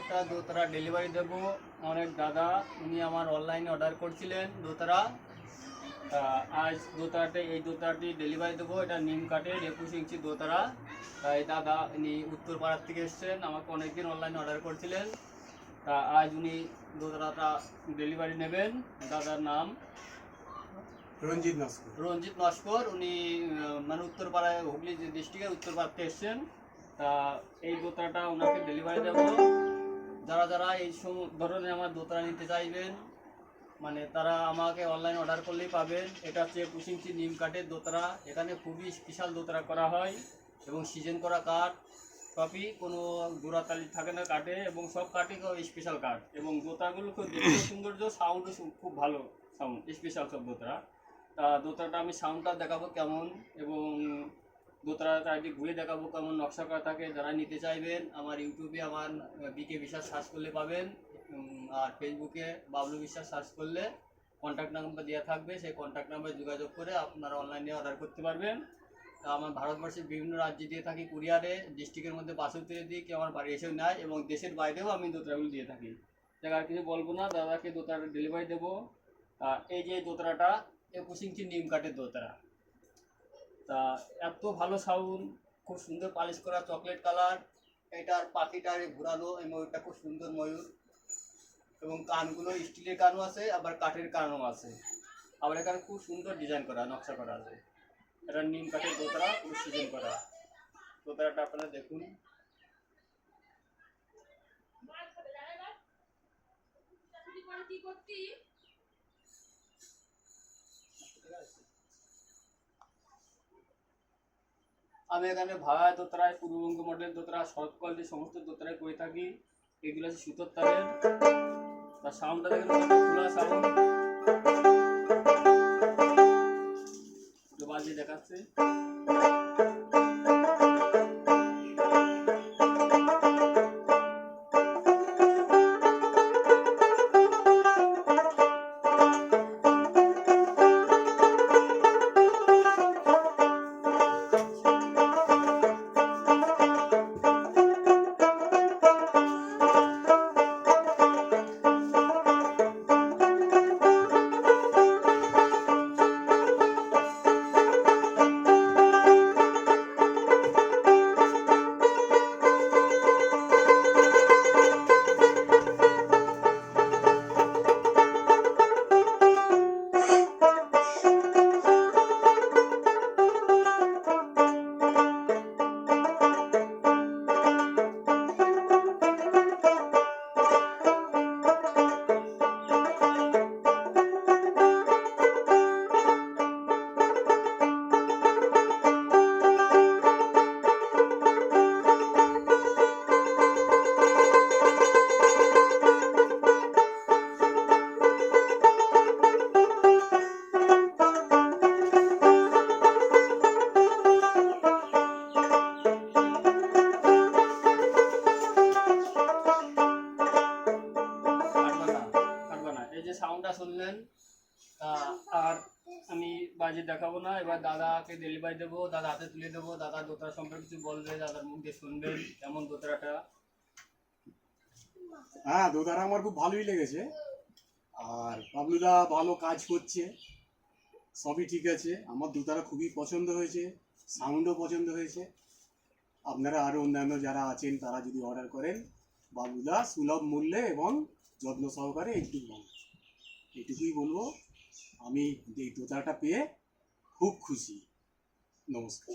একটা দোতারা ডেলিভারি দেব। অনেক দাদা উনি আমার অনলাইনে অর্ডার করছিলেন দোতারা আজ দোতারাতে এই দোতারাটি ডেলিভারি দেবো। এটা নিম কাঠের একুশ ইঞ্চি দোতারা। তাই দাদা উনি উত্তরপাড়ার থেকে এসছেন আমাকে অনেকদিন অনলাইনে অর্ডার করছিলেন। তা আজ উনি দোতারাটা ডেলিভারি নেবেন। দাদার নাম? রঞ্জিত নস্কর। রঞ্জিত নস্কর। উনি মানে উত্তরপাড়ায় হুগলি ডিস্ট্রিক্টের উত্তরপাড়া থেকে এসছেন। তা এই দোতারাটা ওনাকে ডেলিভারি দেব। যারা যারা এই সম- ধরনের আমার দোতারা নিতে চাইবেন মানে তারা আমাকে অনলাইন অর্ডার করলেই পাবেন এটা হচ্ছে একুশ নিম কাঠের দোতরা। এখানে খুবই স্পেশাল দোতরা করা হয় এবং সিজন করা কাঠ। কপি কোনো জোড়াতালি থাকে না কাঠে এবং সব কাঠই স্পেশাল কাঠ। এবং দোতারাগুলো খুব দেখতে সৌন্দর্য সাউন্ডও খুব ভালো সাউন্ড স্পেশাল সব দোতরা। তা দোতারাটা আমি সাউন্ডটা দেখাবো কেমন এবং দোতারাটা আগে ঘুরে দেখাবো কেমন নকশা করা থাকে। যারা নিতে চাইবেন, আমার ইউটিউবে আমার বিকে বিশ্বাস সার্চ করলে পাবেন। আর ফেসবুকে বাবলু বিশ্বাস সার্চ করলে কন্ট্যাক্ট নাম্বার দেওয়া থাকবে। সেই কন্ট্যাক্ট নাম্বারে যোগাযোগ করে আপনারা অনলাইনে অর্ডার করতে পারবেন। তা আমার ভারতবর্ষের বিভিন্ন রাজ্যে দিয়ে থাকি, কুরিয়ারে ডিস্ট্রিক্টের মধ্যে বাসুতে দিই কি আমার বাড়ি এসেও নেয় এবং দেশের বাইরেও আমি দোতারাগুলো দিয়ে থাকি। দেখ আর কিছু বলব না, দাদাকে দোতারা ডেলিভারি দেবো। এই যে দোতারাটা একুশ ইঞ্চি নিম কাঠের দোতারা তা এত ভালো সাউন্ড খুব সুন্দর পালিশ করা চকলেট কালার এটার পাখিটার ঘোরানো এই ময়ূরটা খুব সুন্দর ময়ূর। এবং কানগুলো স্টিলের কানও আছে, আবার কাঠের কানও আছে। আবার এখানে খুব সুন্দর ডিজাইন করা, নকশা করা আছে। এটা নিম কাঠের দোতরা পুরো সিজন করা। দোতরাটা আপনারা দেখুন। আমি এখানে ভাড়া দোতরায় পূর্ববঙ্গ মডেল দোতরা শর্ট কোয়ালিটির সমস্ত দোতরায় করে থাকি। এগুলো হচ্ছে সুতোর তার সাউন্ডটা দেখেন খোলা সাউন্ড শুনলেন আহ, আর আমি বাজে দেখাবো না এবার দাদাকে ডেলিভারি দেবো দাদা হাতে তুলে দেবো দাদা দোতরা সম্পর্কে কিছু বলবে দাদার মুখ দিয়ে শুনবেন কেমন দোতরাটা? হ্যাঁ দোতারা আমার খুব ভালোই লেগেছে। আর বাবলুদা ভালো কাজ করছে সবই ঠিক আছে। আমার দোতারা খুবই পছন্দ হয়েছে সাউন্ডও পছন্দ হয়েছে। আপনারা আরও অন্যান্য যারা আছেন তারা যদি অর্ডার করেন বাবলুদা সুলভ মূল্যে এবং যত্ন সহকারে একটু এইটুকুই বলব আমি এই দোতারাটা পেয়ে খুব খুশি। নমস্কার।